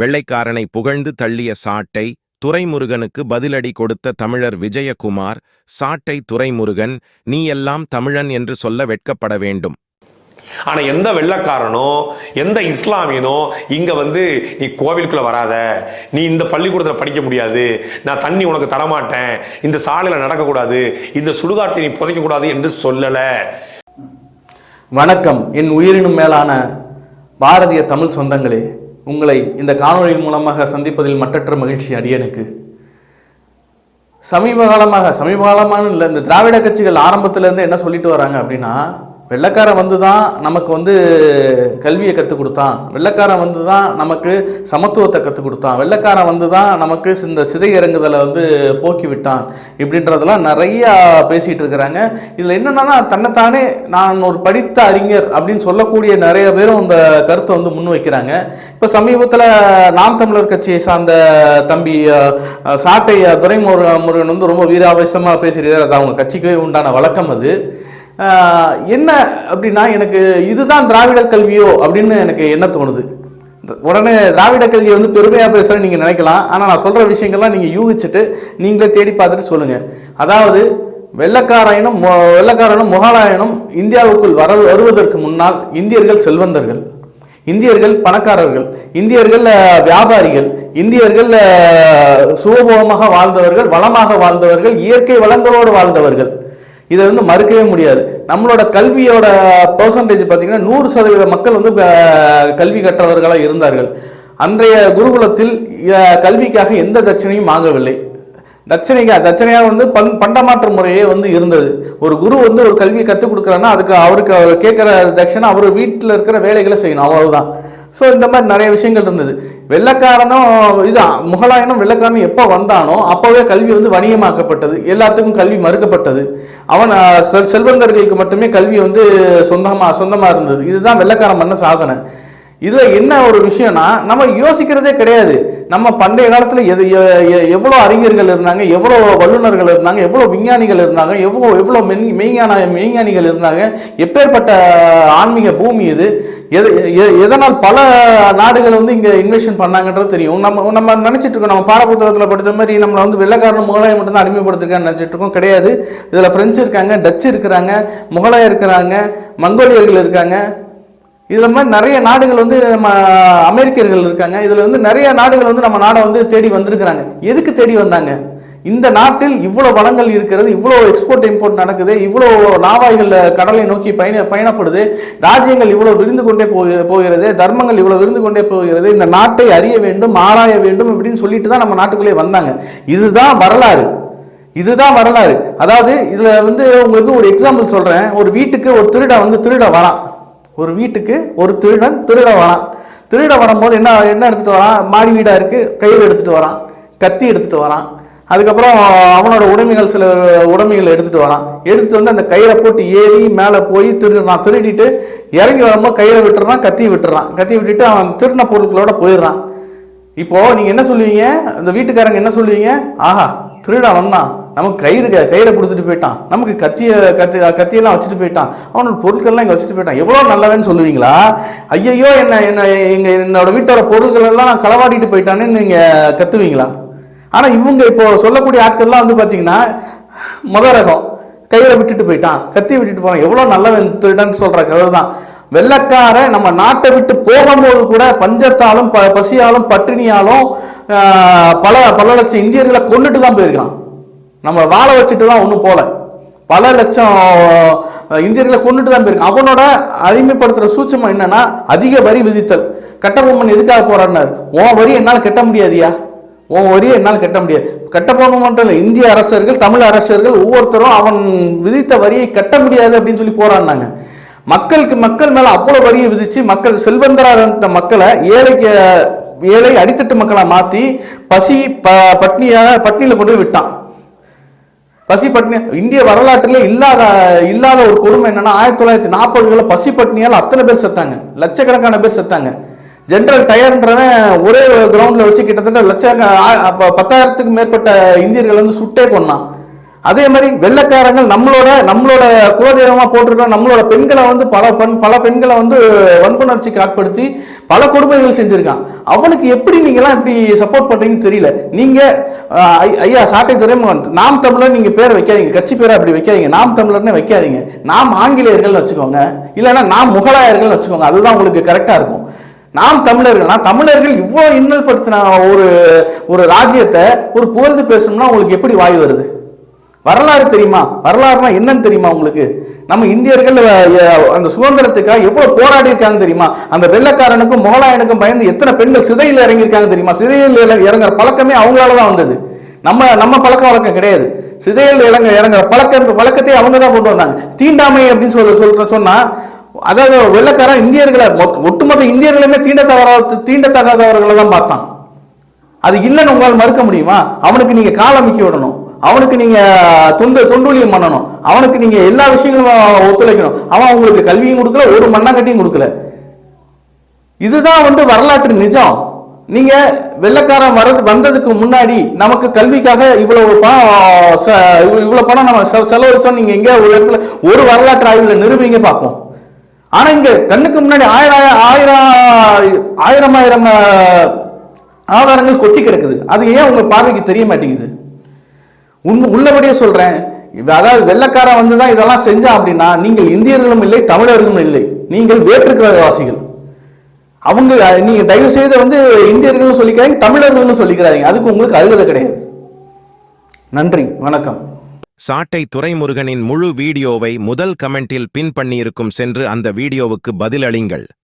வெள்ளைக்காரனை புகழ்ந்து தள்ளிய சாட்டை துரைமுருகனுக்கு பதிலடி கொடுத்த தமிழர் விஜயகுமார் சாட்டை துரைமுருகன் நீ எல்லாம் தமிழன் என்று சொல்ல வெட்கப்பட வேண்டும். ஆனா எந்த வெள்ளக்காரனோ எந்த இஸ்லாமியனோ இங்க வந்து நீ கோவிலுக்குள்ள வராத. நீ இந்த பள்ளிக்கூடத்துல படிக்க முடியாது. நான் தண்ணி உனக்கு தரமாட்டேன். இந்த சாலையில நடக்கக்கூடாது. இந்த சுடுகாட்டை நீ புதைக்க கூடாது என்று சொல்லல. வணக்கம். என் உயிரினும் மேலான பாரதிய தமிழ் சொந்தங்களே உங்களை இந்த காணொளியின் மூலமாக சந்திப்பதில் மற்றற்ற மகிழ்ச்சி அடியனுக்கு சமீப காலமாக சமீப காலமான இல்லை இந்த திராவிட கட்சிகள் ஆரம்பத்திலேருந்து என்ன சொல்லிட்டு வராங்க அப்படின்னா வெள்ளக்காரன் வந்து தான் நமக்கு வந்து கல்வியை கற்றுக் கொடுத்தான். வெள்ளக்காரன் வந்து தான் நமக்கு சமத்துவத்தை கற்றுக் கொடுத்தான். வெள்ளக்காரன் வந்து தான் நமக்கு இந்த சிதை இறங்குதலை வந்து போக்கி விட்டான் இப்படின்றதெல்லாம் நிறையா பேசிகிட்டு இருக்கிறாங்க. இதில் என்னென்னா தன்னைத்தானே நான் ஒரு படித்த அறிஞர் அப்படின்னு சொல்லக்கூடிய நிறைய பேரும் இந்த கருத்தை வந்து முன்வைக்கிறாங்க இப்போ சமீபத்தில் நாம் தமிழர் கட்சியை சார்ந்த தம்பி சாட்டை அஹ், முருகன் வந்து ரொம்ப வீராவேசமாக பேசுகிறார். அது அவங்க கட்சிக்கு உண்டான வழக்கம் அது. என்ன அப்படின்னா எனக்கு இதுதான் திராவிட கல்வியோ அப்படின்னு எனக்கு என்ன தோணுது? உடனே திராவிட கல்வியை வந்து பெருமையாக பேசுகிறேன்னு நீங்கள் நினைக்கலாம். ஆனால் நான் சொல்கிற விஷயங்கள்லாம் நீங்கள் யூகிச்சுட்டு நீங்களே தேடி பார்த்துட்டு சொல்லுங்கள் அதாவது வெள்ளக்காராயனும் மொ- வெள்ளக்காரனும் முகலாயனும் இந்தியாவுக்குள் வர வருவதற்கு முன்னால் இந்தியர்கள் செல்வந்தர்கள். இந்தியர்கள் பணக்காரர்கள். இந்தியர்கள் வியாபாரிகள். இந்தியர்கள் சுகபோகமாக வாழ்ந்தவர்கள் வளமாக வாழ்ந்தவர்கள் இயற்கை வளங்களோடு வாழ்ந்தவர்கள். இதை வந்து மறுக்கவே முடியாது. நம்மளோட கல்வியோட பர்சன்டேஜ் பார்த்தீங்கன்னா நூறு சதவீத மக்கள் வந்து கல்வி கற்றவர்களாக இருந்தார்கள். அன்றைய குருகுலத்தில் அஹ், கல்விக்காக எந்த தட்சணையும் வாங்கவில்லை தட்சணைக்கா தட்சணையாக வந்து பண் பண்டமாற்ற முறையே வந்து இருந்தது. ஒரு குரு வந்து ஒரு கல்வியை கற்றுக் கொடுக்குறாருன்னா அதுக்கு அவருக்கு அவர் கேட்குற தட்சணை அவர் வீட்டில் இருக்கிற வேலைகளை செய்யணும். அவ்வளவுதான். ஸோ இந்த மாதிரி நிறைய விஷயங்கள் இருந்தது. வெள்ளக்காரனும் இது முகலாயனும் வெள்ளக்காரனும் எப்போ வந்தானோ அப்போவே கல்வி வந்து வணிகமாக்கப்பட்டது. எல்லாத்துக்கும் கல்வி மறுக்கப்பட்டது. அவன் செல்வந்தர்களுக்கு மட்டுமே கல்வி வந்து சொந்தமாக சொந்தமாக இருந்தது. இதுதான் வெள்ளக்காரன் பண்ண சாதனை. இதில் என்ன ஒரு விஷயம்னா நம்ம யோசிக்கிறதே கிடையாது. நம்ம பண்டைய காலத்தில் எது எவ்வளோ அறிஞர்கள் இருந்தாங்க எவ்வளோ வல்லுநர்கள் இருந்தாங்க எவ்வளோ விஞ்ஞானிகள் இருந்தாங்க எவ்வளோ எவ்வளோ மென் மெய்ஞான மெய்ஞானிகள் இருந்தாங்க எப்பேற்பட்ட ஆன்மீக பூமி இது எது எ- எதனால் பல நாடுகள் வந்து இங்கே இன்வெஸ்ட் பண்ணாங்கன்றது தெரியும். நம்ம நம்ம நினச்சிட்டு இருக்கோம் நம்ம பாடப்புத்தகத்தில் படித்த மாதிரி நம்மளை வந்து வெள்ளைக்காரன் முகலாயம் மட்டும்தான் அடிமைப்படுத்திருக்கான்னு நினச்சிட்டு இருக்கோம். கிடையாது. இதில் ஃப்ரெஞ்சு இருக்காங்க டச்சு இருக்கிறாங்க முகலாய இருக்கிறாங்க மங்கோலியர்கள் இருக்காங்க. இதில் மாதிரி நிறைய நாடுகள் வந்து நம்ம அமெரிக்கர்கள் இருக்காங்க. இதில் வந்து நிறைய நாடுகள் வந்து நம்ம நாடை வந்து தேடி வந்திருக்கிறாங்க. எதுக்கு தேடி வந்தாங்க? இந்த நாட்டில் இவ்வளோ வளங்கள் இருக்கிறது இவ்வளோ எக்ஸ்போர்ட் இம்போர்ட் நடக்குது இவ்வளோ நாவாய்கள் கடலை நோக்கி பயண பயணப்படுது ராஜ்யங்கள் இவ்வளோ விருந்து கொண்டே போக போகிறது தர்மங்கள் இவ்வளோ விருந்து கொண்டே போகிறது இந்த நாட்டை அறிய வேண்டும் ஆராய வேண்டும் அப்படின்னு சொல்லிட்டு தான் நம்ம நாட்டுக்குள்ளே வந்தாங்க. இதுதான் வரலாறு. இதுதான் வரலாறு. அதாவது இதில் வந்து உங்களுக்கு ஒரு எக்ஸாம்பிள் சொல்கிறேன் ஒரு வீட்டுக்கு ஒரு திருடா வந்து திருட வரான். ஒரு வீட்டுக்கு ஒரு திருடன் திருட வரான். திருட வரும்போது என்ன என்ன எடுத்துகிட்டு வரான்? மாடி வீடாக இருக்குது கயிறு எடுத்துகிட்டு வரான். கத்தி எடுத்துகிட்டு வரான். அதுக்கப்புறம் அவனோட உடைமைகள் சில உடைமைகள் எடுத்துகிட்டு வரான். எடுத்துகிட்டு வந்து அந்த கயிறை போட்டு ஏறி மேலே போய் திருடுறான் திருடிட்டு இறங்கி வரும்போது கயிறை விட்டுறான் கத்தி விட்டுறான். கத்தி விட்டுட்டு அவன் திருடின பொருட்களோட போயிடுறான். இப்போது நீங்கள் என்ன சொல்லுவீங்க? அந்த வீட்டுக்காரங்க என்ன சொல்லுவீங்க? ஆஹா திருடா வந்தான் நமக்கு கயிறு க- கயிறை கொடுத்துட்டு போயிட்டான். நமக்கு கத்திய கத்தி கத்தியெல்லாம் வச்சுட்டு போயிட்டான். அவனோட பொருட்கள்லாம் இங்கே வச்சுட்டு போயிட்டான். எவ்வளோ நல்லவன்னு சொல்லுவீங்களா? ஐயையோ என்ன என்ன எங்கள் என்னோட வீட்டோட பொருட்கள் எல்லாம் நான் களவாடிட்டு போயிட்டானேன்னு நீங்கள் கத்துவீங்களா? ஆனால் இவங்க இப்போ சொல்லக்கூடிய ஆட்கள்லாம் வந்து பார்த்தீங்கன்னா முத ரகம் கையில் விட்டுட்டு போயிட்டான். கத்தி விட்டுட்டு போகிறான் எவ்வளோ நல்லவன் திருடன்னு சொல்கிற கதை தான் வெள்ளக்கார நம்ம நாட்டை விட்டு போகும்போது கூட பஞ்சத்தாலும் ப பசியாலும் பட்டினியாலும் பல பல லட்சம் இந்தியர்களை கொண்டுட்டு தான் போயிருக்கான். நம்ம வாழ வச்சுட்டு தான் ஒன்றும் போகல. பல லட்சம் இந்தியர்களை கொண்டுட்டு தான் போயிருக்கு அவனோட அடிமைப்படுத்துகிற சூட்சமம் என்னன்னா அதிக வரி விதித்தல். கட்டபொம்மன் எதுக்காக போறாருனாரு உன் வரி என்னால் கட்ட முடியாதியா? உன் வரியை என்னால் கட்ட முடியாது. கட்டபொம்மன் மட்டும் இல்லை இந்திய அரசர்கள் தமிழ் அரசர்கள் ஒவ்வொருத்தரும் அவன் விதித்த வரியை கட்ட முடியாது அப்படின்னு சொல்லி போராடினாங்க. மக்களுக்கு மக்கள் மேலே அவ்வளோ வரியை விதித்து மக்கள் செல்வந்தராக இருந்த மக்களை ஏழைக்கு ஏழை அடித்தட்டு மக்களை மாற்றி பசி ப பட்னியாக பட்னியில் கொண்டு போய் விட்டான். பசி பட்டினி இந்திய வரலாற்றில் இல்லாத இல்லாத ஒரு கொடுமை என்னன்னா ஆயிரத்தி தொள்ளாயிரத்தி நாற்பதுகளில் பசி பட்டினியால் அத்தனை பேர் செத்தாங்க. லட்சக்கணக்கான பேர் செத்தாங்க. ஜென்ரல் டயர்ன்றவன் ஒரே கிரவுண்டில் வச்சு கிட்டத்தட்ட லட்ச பத்தாயிரத்துக்கு மேற்பட்ட இந்தியர்கள் வந்து சுட்டே கொன்னான். அதே மாதிரி வெள்ளைக்காரங்கள் நம்மளோட நம்மளோட குலதெய்வமாக போட்டிருக்கோம் நம்மளோட பெண்களை வந்து பல பெண் பல பெண்களை வந்து வன்புணர்ச்சிக்கு ஆட்படுத்தி பல கொடுமைகள் செஞ்சுருக்கான். அவனுக்கு எப்படி நீங்களாம் இப்படி சப்போர்ட் பண்ணுறீங்கன்னு தெரியல. நீங்கள் ஐயா சாட்டை துறைமுகன் நாம் தமிழர் நீங்கள் பேரை வைக்காதீங்க கட்சி பேரை அப்படி வைக்காதீங்க நாம் தமிழர்னு வைக்காதீங்க. நாம் ஆங்கிலேயர்கள்னு வச்சுக்கோங்க இல்லைன்னா நாம் முகலாயர்கள்னு வச்சுக்கோங்க அதுதான் உங்களுக்கு கரெக்டாக இருக்கும். நாம் தமிழர்கள் நான் தமிழர்கள் இவ்வளோ இன்னல் படுத்தின ஒரு ஒரு ராஜ்யத்தை ஒரு புகழ்ந்து பேசணும்னா உங்களுக்கு எப்படி வாய் வருது? வரலாறு தெரியுமா? வரலாறுனா என்னன்னு தெரியுமா உங்களுக்கு? நம்ம இந்தியர்கள் அந்த சுதந்திரத்துக்காக எவ்வளவு போராடி இருக்காங்க தெரியுமா? அந்த வெள்ளக்காரனுக்கும் முகலாயனுக்கும் பயந்து எத்தனை பெண்கள் சிதையில் இறங்கியிருக்காங்க தெரியுமா? சிதையில் இறங்க- இறங்குற பழக்கமே அவங்களால தான் வந்தது. நம்ம நம்ம பழக்க வழக்கம் கிடையாது. சிதையில் இறங்க இறங்குற பழக்க பழக்கத்தை அவங்க தான் கொண்டு வந்தாங்க. தீண்டாமை அப்படின்னு சொல்ல சொல்ற சொன்னா அதாவது வெள்ளைக்காரன் இந்தியர்களை ஒட்டுமொத்த இந்தியர்களுமே தீண்டத்தகாத தீண்டத்தகாதவர்களை தான் பார்த்தான். அது இல்லைன்னு உங்களால் மறுக்க முடியுமா? அவனுக்கு நீங்க கால் விடணும். அவனுக்கு நீங்க துண்டு துண்டுலியம் பண்ணணும். அவனுக்கு நீங்க எல்லா விஷயங்களும் ஒத்துழைக்கணும். அவன் உங்களுக்கு கல்வியும் கொடுக்கல ஒரு மண்ணாங்கட்டியும் கொடுக்கல. இதுதான் வந்து வரலாற்று நிஜம். நீங்க வெள்ளைக்காரன் வர்றது வந்ததுக்கு முன்னாடி நமக்கு கல்விக்காக இவ்வளவு பணம் இவ்வளவு பணம் நம்ம செ- செலவழிச்சோம் நீங்க எங்க ஒரு இடத்துல ஒரு வரலாற்று ஆய்வுல நிரூபிங்க பார்ப்போம். ஆனா இங்க கண்ணுக்கு முன்னாடி ஆயிரம் ஆயிரம் ஆயிரம் ஆயிரம் ஆதாரங்கள் கொட்டி கிடக்குது. அது ஏன் உங்க பார்வைக்கு தெரிய மாட்டேங்குது? உண்மை உள்ளபடியே சொல்கிறேன் அதாவது வெள்ளக்காரன் வந்து தான் இதெல்லாம் செஞ்சான் அப்படின்னா நீங்கள் இந்தியர்களும் இல்லை தமிழர்களும் இல்லை. நீங்கள் வேற்றுக்கிறவாசிகள் அவங்க நீங்கள் தயவு செய்து வந்து இந்தியர்கள்னு சொல்லிக்கிறாங்க தமிழர்கள்னு சொல்லிக்கிறாங்க அதுக்கு உங்களுக்கு அருகதை கிடையாது. நன்றி வணக்கம். சாட்டை துரைமுருகனின் முழு வீடியோவை முதல் கமெண்டில் பின் பண்ணியிருக்கும் சென்று அந்த வீடியோவுக்கு பதிலளிங்கள்.